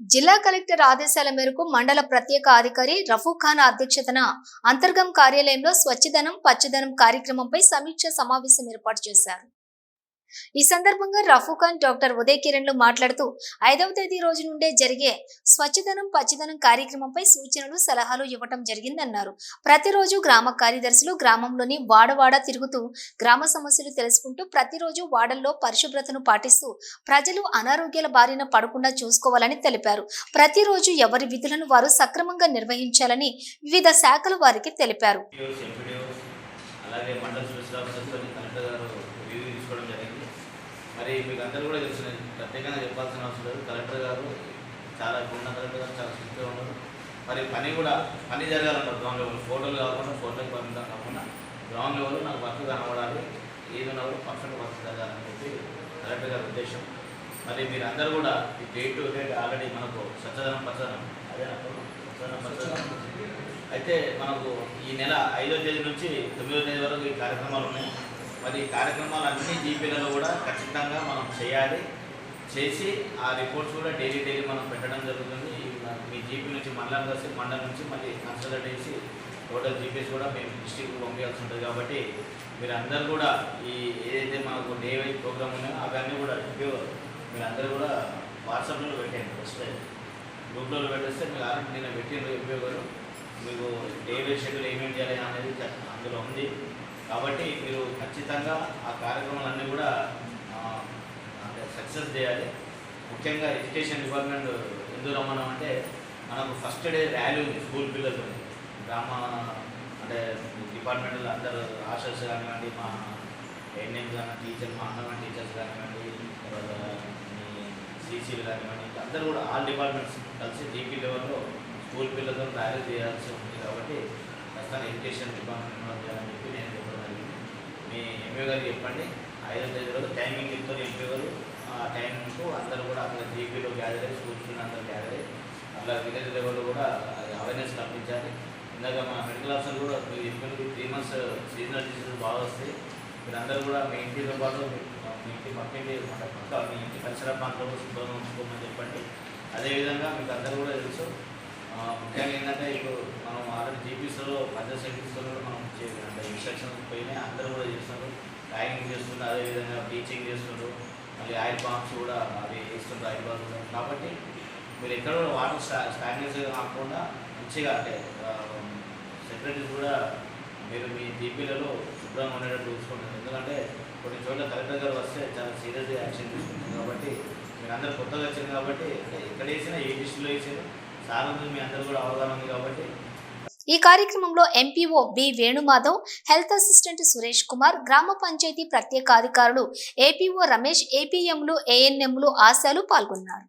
జిల్లా కలెక్టర్ ఆదేశాల మేరకు మండల ప్రత్యేక అధికారి రఫూఖాన్ అధ్యక్షతన అంతర్గం కార్యాలయంలో స్వచ్ఛదనం పచ్చదనం కార్యక్రమంపై సమీక్ష సమావేశం ఏర్పాటు చేశారు. ఈ సందర్భంగా రఫూఖాన్ డాక్టర్ ఉదయ్ కిరణ్లు మాట్లాడుతూ ఐదవ తేదీ రోజు నుండే జరిగే స్వచ్ఛదనం పచ్చదనం కార్యక్రమంపై సూచనలు సలహాలు ఇవ్వటం జరిగిందన్నారు. ప్రతిరోజు గ్రామ కార్యదర్శులు గ్రామంలోని వాడవాడ తిరుగుతూ గ్రామ సమస్యలు తెలుసుకుంటూ ప్రతిరోజు వాడల్లో పరిశుభ్రతను పాటిస్తూ ప్రజలు అనారోగ్యాల బారిన పడకుండా చూసుకోవాలని తెలిపారు. ప్రతిరోజు ఎవరి విధులను వారు సక్రమంగా నిర్వహించాలని వివిధ శాఖలు వారికి తెలిపారు. అలాగే మండల స్పెషల్ ఆఫీసర్తో కలెక్టర్ గారు రివ్యూ తీసుకోవడం జరిగింది. మరి మీకు అందరూ కూడా తెలుసు ప్రత్యేకంగా చెప్పాల్సిన అవసరం లేదు. కలెక్టర్ గారు చాలా ఇప్పుడు ఉన్న కలెక్టర్ గారు చాలా స్ట్రిక్ట్గా ఉన్నారు. మరి పని కూడా పని జరగాలన్నారు గ్రౌండ్ లెవెల్. ఫోటోలు కాకుండా ఫోటోకి పంపించడం కాకుండా గ్రౌండ్ లెవెల్ నాకు వర్క్ కనబడాలి. ఏది ఉన్నా కూడా పర్ఫెక్ట్ వర్క్ జరగాలని చెప్పి కలెక్టర్ గారి ఉద్దేశం. మరి మీరు అందరూ కూడా ఈ డేట్ టు డేట్ ఆల్రెడీ మనకు సచ్చదనం పచ్చదనం అదే స్వచ్ఛదనం పచ్చదనం అయితే మనకు ఈ నెల ఐదో తేదీ నుంచి తొమ్మిదో తేదీ వరకు ఈ కార్యక్రమాలు ఉన్నాయి. మరి ఈ కార్యక్రమాలు అన్ని జీపీలలో కూడా ఖచ్చితంగా మనం చేయాలి. చేసి ఆ రిపోర్ట్స్ కూడా డైలీ డైలీ మనం పెట్టడం జరుగుతుంది. మీ జీపీ నుంచి మండలం కలిసి మండలం నుంచి మళ్ళీ కన్సల్ట్ చేసి టోటల్ జీపీస్ కూడా మేము డిస్ట్రిక్ట్ పంపించాల్సి ఉంటుంది కాబట్టి మీరు అందరూ కూడా ఈ ఏదైతే మనకు డే వైజ్ ప్రోగ్రామ్ ఉన్నాయో అవన్నీ కూడా రివ్యూ మీరు అందరూ కూడా వాట్సాప్లో పెట్టండి ఫస్ట్ గ్రూప్లో పెట్టేస్తే మీరు ఆల్రెడీ నేను పెట్టిన రివ్యూ మీకు డే వైజ్ షెడ్యూల్ ఏమేమి చేయాలి అనేది అందులో ఉంది. కాబట్టి మీరు ఖచ్చితంగా ఆ కార్యక్రమాలన్నీ కూడా అంటే సక్సెస్ చేయాలి. ముఖ్యంగా ఎడ్యుకేషన్ డిపార్ట్మెంట్ ఎందుకు రమ్మన్నాం అంటే మనకు ఫస్ట్ డే ర్యాలీ ఉంది స్కూల్ పిల్లలతో గ్రామ అంటే డిపార్ట్మెంట్లో అందరూ ఆశర్స్ కానివ్వండి మా ఎన్ఎం కానీ టీచర్ మా అన్నమైన టీచర్స్ కానివ్వండి తర్వాత మీ సీసీలు కానివ్వండి అందరూ కూడా ఆల్ డిపార్ట్మెంట్స్ కలిసి డీపీ లెవెల్లో స్కూల్ పిల్లలతో తయారు చేయాల్సి ఉంది కాబట్టి ప్రస్తుతం ఎడ్యుకేషన్ డిపార్ట్మెంట్ చేయాలని చెప్పి నేను చెప్పడం జరిగింది. మీ ఎంపీ గారికి చెప్పండి. ఐదో తేదీ రోజు టైమింగ్ చెప్తారు ఎంపీ గారు. ఆ టైంకు అందరూ కూడా అక్కడ జీపీలో గ్యాదర్ అయ్యి స్కూల్స్ అందరూ గ్యాదర్ అయ్యి అట్లా విలేజ్ లెవెల్లో కూడా అవేర్నెస్ కల్పించాలి. ఇందాక మా మెడికల్ ఆఫీసర్ కూడా మీరు చెప్పిన త్రీ మంత్స్ సీజనల్ డిసీజెస్ బాగా వస్తాయి మీరందరూ కూడా మీ ఇంటితో పాటు మీ ఇంటి పక్కింటి పక్క మీ ఇంటి పరిసర ప్రాంతంలో శుభ్రంగా ఉంచుకోమని చెప్పండి. అదేవిధంగా మీకు అందరూ కూడా తెలుసు ముఖ్యంగా ఏంటంటే ఇప్పుడు మనం ఆల్రెడీ జీపీస్లో పంచాయత్ సెక్రటరీస్లో మనం చే- అంటే ఇన్స్ట్రక్షన్స్ పోయినాయి అందరూ కూడా చేస్తున్నారు. ట్యాగింగ్ చేస్తున్నారు అదేవిధంగా బ్లీచింగ్ చేస్తున్నారు. మళ్ళీ ఆయిల్ పాంప్స్ కూడా అవి వేస్తుంటారు ఆయిల్ పాంప్స్ కాబట్టి మీరు ఎక్కడ కూడా వాటర్ స్టా స్టాగ్నెన్స్ కాకుండా మంచిగా అంటే సెక్రటరీస్ కూడా మీరు మీ జీపీలలో శుభ్రంగా ఉండేటట్టు చూసుకుంటారు ఎందుకంటే కొన్ని చోట్ల కలెక్టర్ గారు వస్తే చాలా సీరియస్గా యాక్షన్ తీసుకుంటారు. కాబట్టి మీరు అందరు కొత్తగా వచ్చారు కాబట్టి అంటే ఎక్కడ వేసినా ఏ డిస్ట్రిక్ట్లో వేసినా మీ అందరూ కూడా అవగాహన ఉంది కాబట్టి. ఈ కార్యక్రమంలో MPO B Venumadhav health assistant Suresh Kumar గ్రామ పంచాయతీ ప్రత్యేక అధికారులు ఏపీఓ రమేష్ ఏపీఎంలు ఏఎన్ఎంలు ఆశాలు పాల్గొన్నారు.